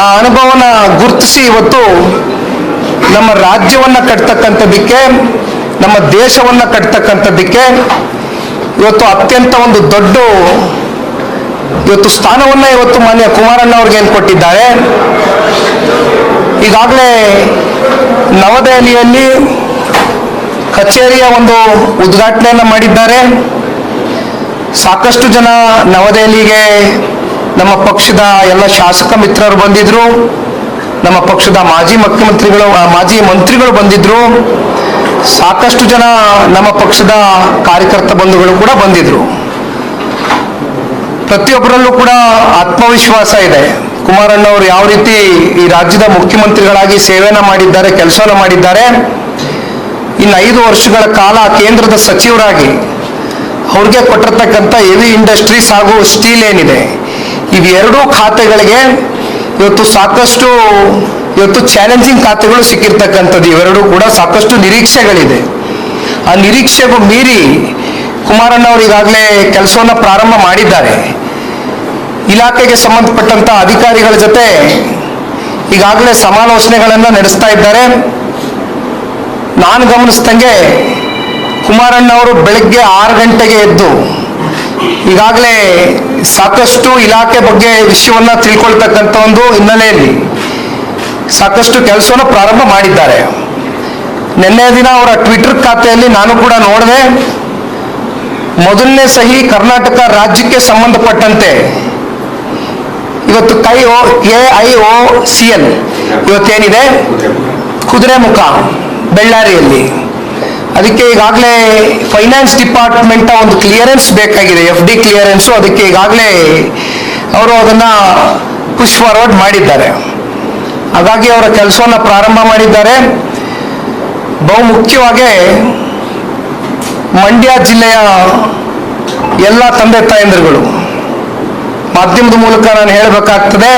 ಆ ಅನುಭವನ ಗುರುತಿಸಿ ಇವತ್ತು ನಮ್ಮ ರಾಜ್ಯವನ್ನು ಕಟ್ತಕ್ಕಂಥದ್ದಕ್ಕೆ, ನಮ್ಮ ದೇಶವನ್ನು ಕಟ್ತಕ್ಕಂಥದ್ದಕ್ಕೆ ಇವತ್ತು ಅತ್ಯಂತ ಒಂದು ದೊಡ್ಡ ಇವತ್ತು ಸ್ಥಾನವನ್ನು ಇವತ್ತು ಮಾನ್ಯ ಕುಮಾರಣ್ಣ ಅವ್ರಿಗೆ ಏನು ಕೊಟ್ಟಿದ್ದಾರೆ. ಈಗಾಗಲೇ ನವದೆಹಲಿಯಲ್ಲಿ ಕಚೇರಿಯ ಒಂದು ಉದ್ಘಾಟನೆಯನ್ನು ಮಾಡಿದ್ದಾರೆ. ಸಾಕಷ್ಟು ಜನ ನವದೆಹಲಿಗೆ ನಮ್ಮ ಪಕ್ಷದ ಎಲ್ಲ ಶಾಸಕ ಮಿತ್ರರು ಬಂದಿದ್ರು. ನಮ್ಮ ಪಕ್ಷದ ಮಾಜಿ ಮುಖ್ಯಮಂತ್ರಿಗಳು ಮಾಜಿ ಮಂತ್ರಿಗಳು ಬಂದಿದ್ರು. ಸಾಕಷ್ಟು ಜನ ನಮ್ಮ ಪಕ್ಷದ ಕಾರ್ಯಕರ್ತ ಬಂಧುಗಳು ಕೂಡ ಬಂದಿದ್ರು. ಪ್ರತಿಯೊಬ್ಬರಲ್ಲೂ ಕೂಡ ಆತ್ಮವಿಶ್ವಾಸ ಇದೆ. ಕುಮಾರಣ್ಣ ಅವರು ಯಾವ ರೀತಿ ಈ ರಾಜ್ಯದ ಮುಖ್ಯಮಂತ್ರಿಗಳಾಗಿ ಸೇವೆನ ಮಾಡಿದ್ದಾರೆ ಕೆಲಸನ ಮಾಡಿದ್ದಾರೆ. ಇನ್ನು ಐದು ವರ್ಷಗಳ ಕಾಲ ಕೇಂದ್ರದ ಸಚಿವರಾಗಿ ಅವ್ರಿಗೆ ಕೊಟ್ಟಿರ್ತಕ್ಕಂಥ ಹೆವಿ ಇಂಡಸ್ಟ್ರೀಸ್ ಹಾಗೂ ಸ್ಟೀಲ್ ಏನಿದೆ. ಇವೆರಡೂ ಖಾತೆಗಳಿಗೆ ಇವತ್ತು ಸಾಕಷ್ಟು, ಇವತ್ತು ಚಾಲೆಂಜಿಂಗ್ ಖಾತೆಗಳು ಸಿಕ್ಕಿರ್ತಕ್ಕಂಥದ್ದು. ಇವೆರಡೂ ಕೂಡ ಸಾಕಷ್ಟು ನಿರೀಕ್ಷೆಗಳಿದೆ. ಆ ನಿರೀಕ್ಷೆಗೂ ಮೀರಿ ಕುಮಾರಣ್ಣ ಅವರು ಈಗಾಗಲೇ ಕೆಲಸವನ್ನು ಪ್ರಾರಂಭ ಮಾಡಿದ್ದಾರೆ. ಇಲಾಖೆಗೆ ಸಂಬಂಧಪಟ್ಟಂತ ಅಧಿಕಾರಿಗಳ ಜೊತೆ ಈಗಾಗಲೇ ಸಮಾಲೋಚನೆಗಳನ್ನು ನಡೆಸ್ತಾ ಇದ್ದಾರೆ. ನಾನು ಗಮನಿಸ್ದಂಗೆ ಕುಮಾರಣ್ಣ ಅವರು ಬೆಳಗ್ಗೆ ಆರು ಗಂಟೆಗೆ ಎದ್ದು ಈಗಾಗಲೇ ಸಾಕಷ್ಟು ಇಲಾಖೆ ಬಗ್ಗೆ ವಿಷಯವನ್ನ ತಿಳ್ಕೊಳ್ತಕ್ಕಂಥ ಒಂದು ಹಿನ್ನೆಲೆಯಲ್ಲಿ ಸಾಕಷ್ಟು ಕೆಲಸವನ್ನು ಪ್ರಾರಂಭ ಮಾಡಿದ್ದಾರೆ. ನಿನ್ನೆ ದಿನ ಅವರ ಟ್ವಿಟರ್ ಖಾತೆಯಲ್ಲಿ ನಾನು ಕೂಡ ನೋಡಿದೆ, ಮೊದಲನೇ ಸಹಿ ಕರ್ನಾಟಕ ರಾಜ್ಯಕ್ಕೆ ಸಂಬಂಧಪಟ್ಟಂತೆ. ಇವತ್ತು ಕೈ O, A, I, O, C L ಇವತ್ತೇನಿದೆ? Kudremukh, ಬೆಳ್ಳಾರಿಯಲ್ಲಿ. ಅದಕ್ಕೆ ಈಗಾಗಲೇ ಫೈನಾನ್ಸ್ ಡಿಪಾರ್ಟ್ಮೆಂಟ್ ಒಂದು ಕ್ಲಿಯರೆನ್ಸ್ ಬೇಕಾಗಿದೆ ಎಫ್ ಡಿ ಕ್ಲಿಯರೆನ್ಸು ಅದಕ್ಕೆ ಈಗಾಗಲೇ ಅವರು ಅದನ್ನ ಪುಷ್ ಫಾರ್ವರ್ಡ್ ಮಾಡಿದ್ದಾರೆ. ಹಾಗಾಗಿ ಅವರ ಕೆಲಸವನ್ನು ಪ್ರಾರಂಭ ಮಾಡಿದ್ದಾರೆ. ಬಹು ಮುಖ್ಯವಾಗಿ ಮಂಡ್ಯ ಜಿಲ್ಲೆಯ ಎಲ್ಲ ತಂದೆ ತಾಯಂದಿರುಗಳು. ಮಾಧ್ಯಮದ ಮೂಲಕ ನಾನು ಹೇಳಬೇಕಾಗ್ತದೆ